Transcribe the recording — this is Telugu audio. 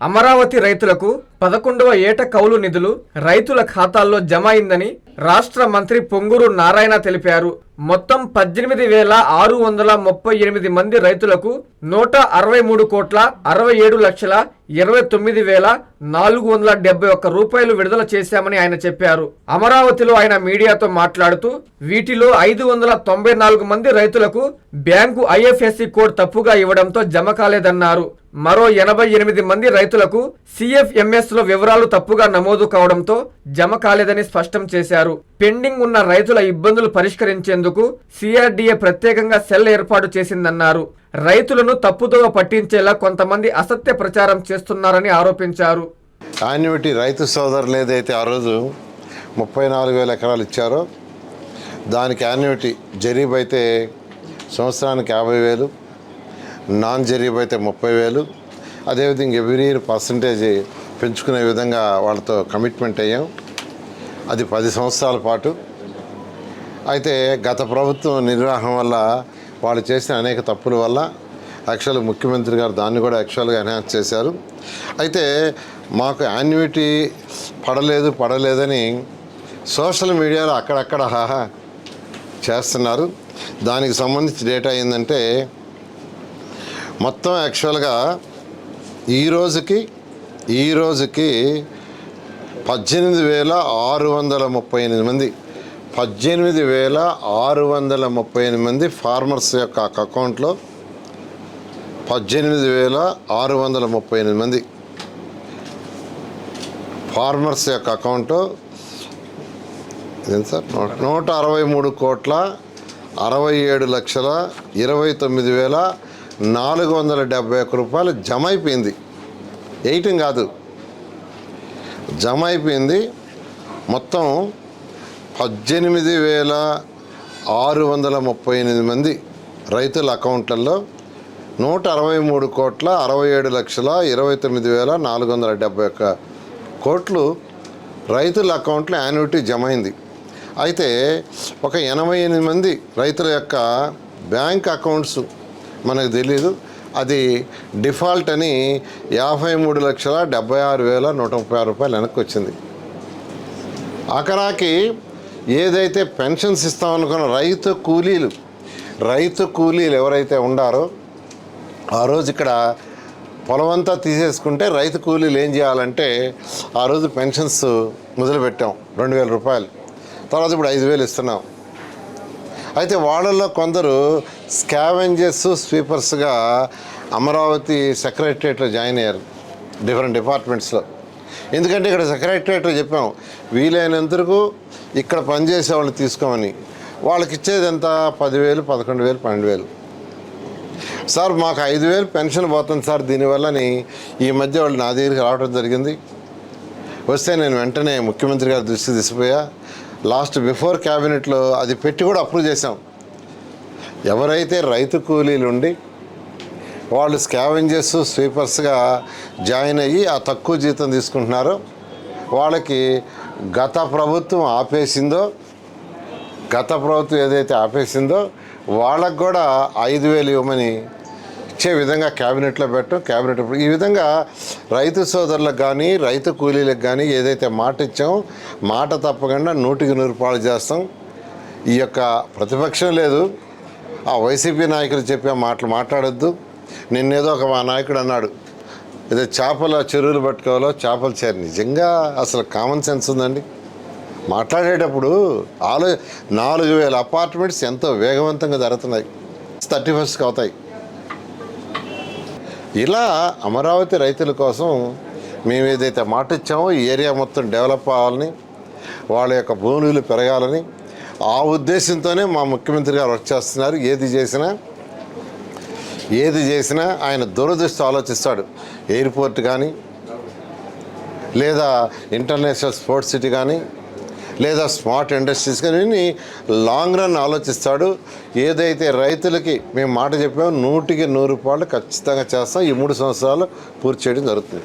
అమరావతి రైతులకు పదకొండవ ఏట కౌలు నిధులు రైతుల ఖాతాల్లో జమ అయిందని రాష్ట్ర మంత్రి పొంగూరు నారాయణ తెలిపారు. మొత్తం పద్దెనిమిది వేల ఆరు వందల ముప్పై ఎనిమిది మంది రైతులకు నూట అరవై మూడు కోట్ల అరవై ఏడు లక్షల ఇరవై తొమ్మిది వేల నాలుగు వందల డెబ్బై ఒక్క రూపాయలు విడుదల చేశామని ఆయన చెప్పారు. అమరావతిలో ఆయన మీడియాతో మాట్లాడుతూ వీటిలో ఐదు వందల తొంభై నాలుగు మంది రైతులకు బ్యాంకు ఐఎఫ్ఎస్సి కోడ్ తప్పుగా ఇవ్వడంతో జమ కాలేదన్నారు. మరో ఎనభై ఎనిమిది మంది రైతులకు సిఎఫ్ఎంఎస్లో వివరాలు తప్పుగా నమోదు కావడంతో జమ కాలేదని స్పష్టం చేశారు. పెండింగ్ ఉన్న రైతుల ఇబ్బందులు పరిష్కరించేందుకు సిఆర్డీఏ ప్రత్యేకంగా సెల్ ఏర్పాటు చేసిందన్నారు. రైతులను తప్పుదోవ పట్టించేలా కొంతమంది అసత్య ప్రచారం చేస్తున్నారని ఆరోపించారు. యాన్యుటీ రైతు సోదరులు ఏదైతే ఆ రోజు ముప్పై నాలుగు వేల ఎకరాలు ఇచ్చారో దానికి యాన్యుటీ జరీబ్ అయితే సంవత్సరానికి యాభై వేలు నాన్ జరీబ్ అయితే ముప్పై వేలు అదేవిధంగా ఎవ్రీ ఇయర్ పర్సంటేజ్ పెంచుకునే విధంగా వాళ్ళతో కమిట్మెంట్ అయ్యాం. అది పది సంవత్సరాల పాటు. అయితే గత ప్రభుత్వం నిర్వాహం వల్ల వాళ్ళు చేసిన అనేక తప్పుల వల్ల యాక్చువల్గా ముఖ్యమంత్రి గారు దాన్ని కూడా యాక్చువల్గా ఎన్హాన్స్ చేశారు. అయితే మాకు యాన్యుటీ పడలేదు పడలేదని సోషల్ మీడియాలో అక్కడక్కడ హాహా చేస్తున్నారు. దానికి సంబంధించి డేటా ఏంటంటే మొత్తం యాక్చువల్గా ఈ రోజుకి ఈ రోజుకి పద్దెనిమిది వేల ఆరు వందల ముప్పై ఎనిమిది మంది పద్దెనిమిది వేల ఆరు వందల ముప్పై ఎనిమిది మంది ఫార్మర్స్ యొక్క అకౌంట్లో పద్దెనిమిది వేల ఆరు వందల ముప్పై ఎనిమిది మంది ఫార్మర్స్ యొక్క అకౌంట్ ఇదేంటి సార్? నూట నూట అరవై మూడు కోట్ల అరవై ఏడు లక్షల ఇరవై తొమ్మిది వేల నాలుగు వందల డెబ్బై ఒక్క రూపాయలు జమ అయిపోయింది. వేయటం కాదు. జమ అయిపోయింది. మొత్తం పద్దెనిమిది వేల ఆరు వందల ముప్పై ఎనిమిది మంది రైతుల అకౌంట్లలో నూట అరవై మూడు కోట్ల అరవై ఏడు లక్షల ఇరవై తొమ్మిది వేల నాలుగు వందల డెబ్బై ఒక్క కోట్లు రైతుల అకౌంట్లో యాన్యుటీ జమ అయింది. అయితే ఒక ఎనభై ఎనిమిది మంది రైతుల యొక్క బ్యాంక్ అకౌంట్స్ మనకు తెలియదు అది డిఫాల్ట్ అని యాభై మూడు లక్షల డెబ్బై ఆరు వేల నూట ముప్పై ఆరు రూపాయలు వెనక్కి వచ్చింది. అకరాకి ఏదైతే పెన్షన్స్ ఇస్తామనుకున్న రైతు కూలీలు రైతు కూలీలు ఎవరైతే ఉండారో ఆ రోజు ఇక్కడ పొలమంతా తీసేసుకుంటే రైతు కూలీలు ఏం చేయాలంటే ఆ రోజు పెన్షన్స్ మొదలుపెట్టాం రెండు వేల రూపాయలు. తర్వాత ఇప్పుడు ఐదు వేలు ఇస్తున్నాం. అయితే వాళ్ళల్లో కొందరు స్కావెంజర్స్ స్వీపర్స్గా అమరావతి సెక్రటరియట్లో జాయిన్ అయ్యారు డిఫరెంట్ డిపార్ట్మెంట్స్లో. ఎందుకంటే ఇక్కడ సెక్రటరియట్లో చెప్పాం వీలైనంతకు ఇక్కడ పనిచేసే వాళ్ళని తీసుకోమని. వాళ్ళకి ఇచ్చేది ఎంత? పదివేలు పదకొండు వేలు పన్నెండు వేలు సార్ మాకు ఐదు వేలు పెన్షన్ పోతుంది సార్ దీనివల్లని ఈ మధ్య వాళ్ళు నా దగ్గరికి రావడం జరిగింది. వస్తే నేను వెంటనే ముఖ్యమంత్రి గారి దృష్టి తీసిపోయా లాస్ట్ బిఫోర్ క్యాబినెట్లో అది పెట్టి కూడా అప్రూవ్ చేశాం. ఎవరైతే రైతు కూలీలు ఉండి వాళ్ళు స్కావెంజర్స్ స్వీపర్స్గా జాయిన్ అయ్యి ఆ తక్కువ జీతం తీసుకుంటున్నారో వాళ్ళకి గత ప్రభుత్వం ఆపేసిందో గత ప్రభుత్వం ఏదైతే ఆపేసిందో వాళ్ళకు కూడా ఐదు వేలు ఇవ్వమని ఇచ్చే విధంగా క్యాబినెట్లో పెట్టడం క్యాబినెట్ ఈ విధంగా రైతు సోదరులకు కానీ రైతు కూలీలకు కానీ ఏదైతే మాట ఇచ్చామో మాట తప్పకుండా నూటికి నూరు పాలు చేస్తాం. ఈ యొక్క ప్రతిపక్షం లేదు. ఆ వైసీపీ నాయకులు చెప్పే మాటలు మాట్లాడొద్దు. నిన్నేదో ఒక మా నాయకుడు అన్నాడు ఏదో చేపల చెరువులు పట్టుకోవాలో చేపలు చేరు. నిజంగా అసలు కామన్ సెన్స్ ఉందండి. మాట్లాడేటప్పుడు ఆలో నాలుగు వేల అపార్ట్మెంట్స్ ఎంతో వేగవంతంగా జరుగుతున్నాయి. థర్టీ ఫస్ట్కి అవుతాయి. ఇలా అమరావతి రైతుల కోసం మేము ఏదైతే మాట ఇచ్చామో ఈ ఏరియా మొత్తం డెవలప్ అవ్వాలని వాళ్ళ యొక్క భూములు పెరగాలని ఆ ఉద్దేశంతోనే మా ముఖ్యమంత్రి గారు వర్క్ చేస్తున్నారు ఏది చేసినా ఏది చేసినా ఆయన దూరదృష్టి ఆలోచిస్తాడు. ఎయిర్పోర్ట్ కానీ లేదా ఇంటర్నేషనల్ స్పోర్ట్స్ సిటీ కానీ లేదా స్మార్ట్ ఇండస్ట్రీస్ కానీ లాంగ్ రన్ ఆలోచిస్తాడు. ఏదైతే రైతులకి మేము మాట చెప్పామో నూటికి నూరు రూపాయలు ఖచ్చితంగా చేస్తాం. ఈ మూడు సంవత్సరాలు పూర్తి చేయడం జరుగుతుంది.